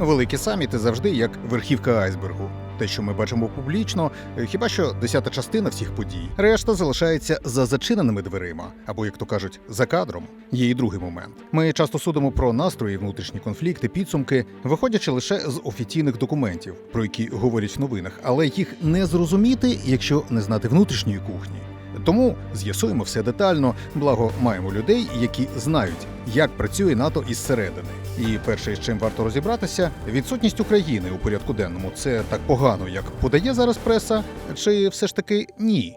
Великі саміти завжди як верхівка айсбергу. Те, що ми бачимо публічно, е, хіба що десята частина всіх подій. Решта залишається за зачиненими дверима, або, як то кажуть, за кадром. Є і другий момент. Ми часто судимо про настрої, внутрішні конфлікти, підсумки, виходячи лише з офіційних документів, про які говорять в новинах, але їх не зрозуміти, якщо не знати внутрішньої кухні. Тому з'ясуємо все детально, благо маємо людей, які знають, як працює НАТО із середини. І перше, з чим варто розібратися, відсутність України у порядку денному це так погано, як подає зараз преса, чи все ж таки ні?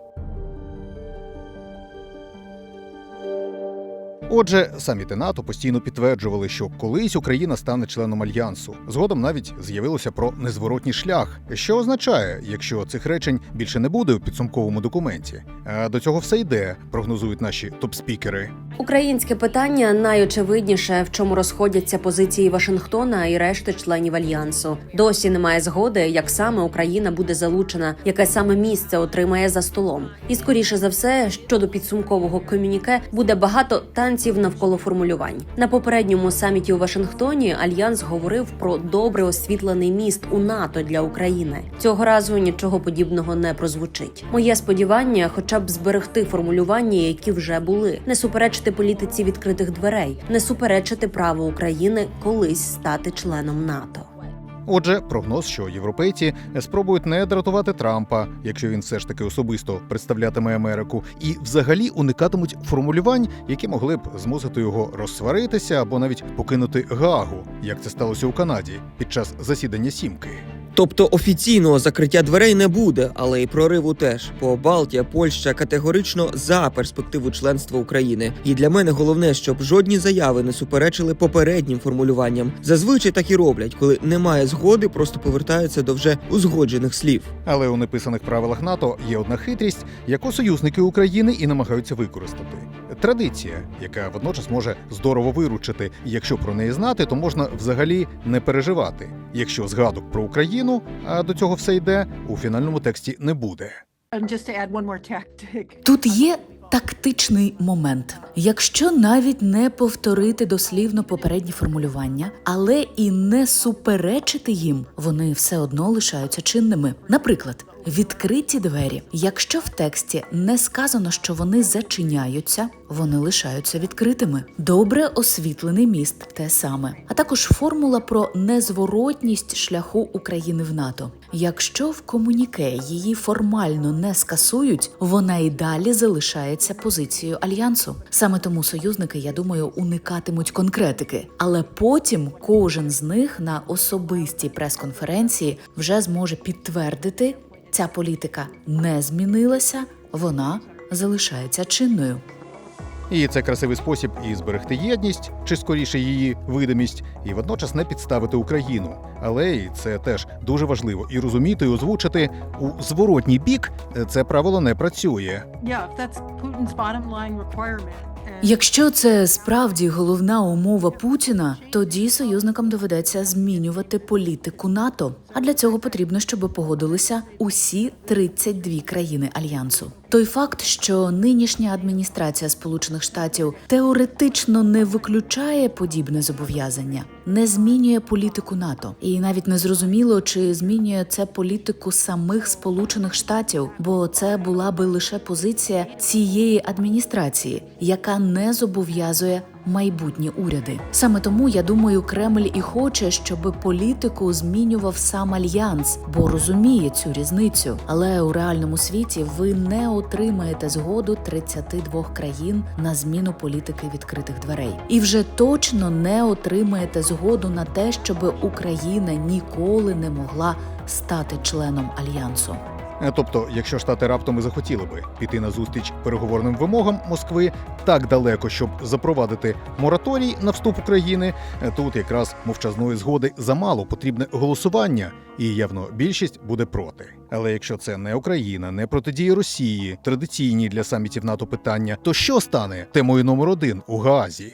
Отже, саміти НАТО постійно підтверджували, що колись Україна стане членом альянсу. Згодом навіть з'явилося про незворотній шлях, що означає, якщо цих речень більше не буде у підсумковому документі. А до цього все йде, прогнозують наші топ-спікери. Українське питання найочевидніше, в чому розходяться позиції Вашингтона і решти членів альянсу. Досі немає згоди, як саме Україна буде залучена, яке саме місце отримає за столом. І скоріше за все, щодо підсумкового комюніке буде багато танців навколо формулювань. На попередньому саміті у Вашингтоні альянс говорив про добре освітлений міст у НАТО для України. Цього разу нічого подібного не прозвучить. Моє сподівання, хоча б зберегти формулювання, які вже були, не суперечити політиці відкритих дверей, не суперечити праву України колись стати членом НАТО. Отже, прогноз, що європейці спробують не дратувати Трампа, якщо він все ж таки особисто представлятиме Америку, і взагалі уникатимуть формулювань, які могли б змусити його розсваритися або навіть покинути Гаагу, як це сталося у Канаді під час засідання сімки. Тобто офіційного закриття дверей не буде, але й прориву теж. Бо Балтія, Польща категорично за перспективу членства України. І для мене головне, щоб жодні заяви не суперечили попереднім формулюванням. Зазвичай так і роблять, коли немає згоди, просто повертаються до вже узгоджених слів. Але у неписаних правилах НАТО є одна хитрість, яку союзники України і намагаються використати. Традиція, яка водночас може здорово виручити. І Якщо про неї знати, то можна взагалі не переживати. Якщо згадок про Україну, а до цього все йде, у фінальному тексті не буде. Тут є тактичний момент. Якщо навіть не повторити дослівно попередні формулювання, але і не суперечити їм, вони все одно лишаються чинними. Наприклад, відкриті двері. Якщо в тексті не сказано, що вони зачиняються, вони лишаються відкритими. Добре освітлений міст те саме, а також формула про незворотність шляху України в НАТО. Якщо в комуніке її формально не скасують, вона і далі залишається позицією альянсу. Саме тому союзники, я думаю, уникатимуть конкретики, але потім кожен з них на особистій прес-конференції вже зможе підтвердити, ця політика не змінилася, вона залишається чинною. І це красивий спосіб і зберегти єдність, чи скоріше її видимість, і водночас не підставити Україну. Але і це теж дуже важливо і розуміти, і озвучити у зворотній бік це правило не працює. Якщо це справді головна умова Путіна, тоді союзникам доведеться змінювати політику НАТО. А для цього потрібно, щоб погодилися усі 32 країни альянсу. Той факт, що нинішня адміністрація Сполучених Штатів теоретично не виключає подібне зобов'язання, не змінює політику НАТО, і навіть не зрозуміло, чи змінює це політику самих Сполучених Штатів, бо це була би лише позиція цієї адміністрації, яка не зобов'язує майбутні уряди. Саме тому я думаю, Кремль і хоче, щоб політику змінював сам альянс, бо розуміє цю різницю. Але у реальному світі ви не отримаєте згоду 32 країн на зміну політики відкритих дверей, і вже точно не отримаєте згоду на те, щоб Україна ніколи не могла стати членом альянсу. Е, Тобто, якщо штати раптом і захотіли би піти на зустріч переговорним вимогам Москви так далеко, щоб запровадити мораторій на вступ України, е, тут якраз мовчазної згоди замало потрібне голосування, і явно більшість буде проти. Але якщо це не Україна, не протидія Росії, традиційні для самітів НАТО питання, то що стане темою номер один у Гаазі?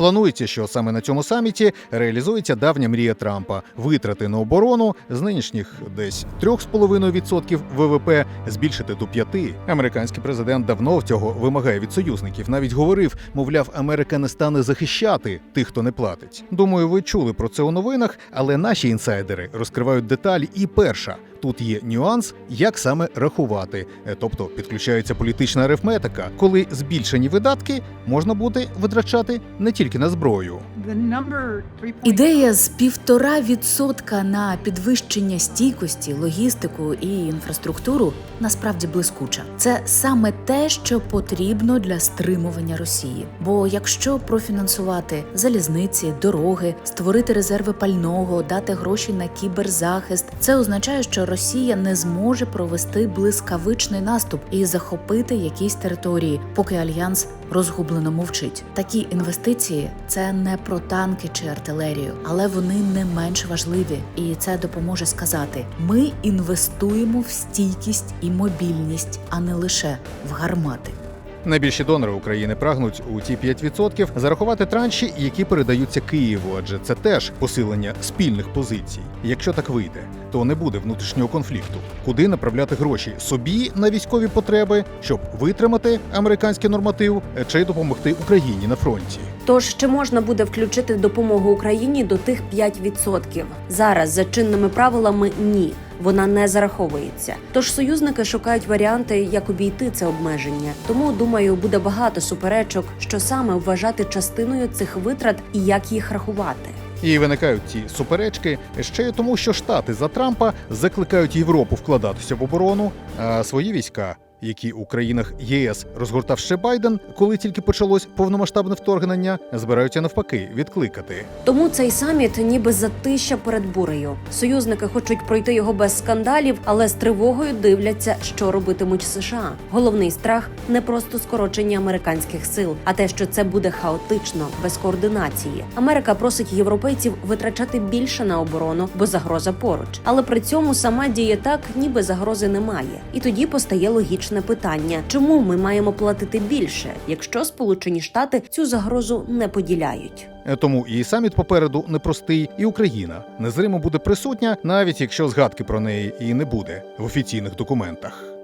Планується, що саме на цьому саміті реалізується давня мрія Трампа витрати на оборону з нинішніх десь 3,5% ВВП збільшити до 5%. Американський президент давно цього вимагає від союзників. Навіть говорив, мовляв, Америка не стане захищати тих, хто не платить. Думаю, ви чули про це у новинах, але наші інсайдери розкривають деталі. І перша тут є нюанс, як саме рахувати, Е, тобто підключається політична арифметика, коли збільшені видатки можна буде витрачати не тільки на зброю. The number 3.8 Ідея з півтора відсотка на підвищення стійкості, логістику і інфраструктуру насправді блискуча. Це саме те, що потрібно для стримування Росії. Бо якщо профінансувати залізниці, дороги, створити резерви пального, дати гроші на кіберзахист, це означає, що Росія не зможе провести блискавичний наступ і захопити якісь території, поки альянс розгублено мовчить. Такі інвестиції це не про танки чи артилерію, але вони не менш важливі, і це допоможе сказати: ми інвестуємо в стійкість і мобільність, а не лише в гармати. Найбільші донори України прагнуть у ті 5% зарахувати транші, які передаються Києву, адже це теж посилення спільних позицій. Якщо так вийде, то не буде внутрішнього конфлікту. Куди направляти гроші собі на військові потреби, щоб витримати американський норматив чи допомогти Україні на фронті. Тож чи можна буде включити допомогу Україні до тих 5%? Зараз за чинними правилами ні. Вона не зараховується. Тож союзники шукають варіанти, як обійти це обмеження. Тому думаю, буде багато суперечок, що саме вважати частиною цих витрат і як їх рахувати. І виникають ці суперечки ще й тому, що штати за Трампа закликають Європу вкладатися в оборону, а свої війська. Які у країнах ЄС розгортав ще Байден, коли тільки почалось повномасштабне вторгнення, збираються навпаки відкликати. Тому цей саміт ніби затища перед бурею. Союзники хочуть пройти його без скандалів, але з тривогою дивляться, що робитимуть США. Головний страх не просто скорочення американських сил, а те, що це буде хаотично, без координації. Америка просить європейців витрачати більше на оборону, бо загроза поруч. Але при цьому сама діє так, ніби загрози немає. І тоді постає логічне питання: чому ми маємо платити більше, якщо Сполучені Штати цю загрозу не поділяють? Е, Тому і саміт попереду непростий, і Україна незримо буде присутня, навіть якщо згадки про неї і не буде в офіційних документах.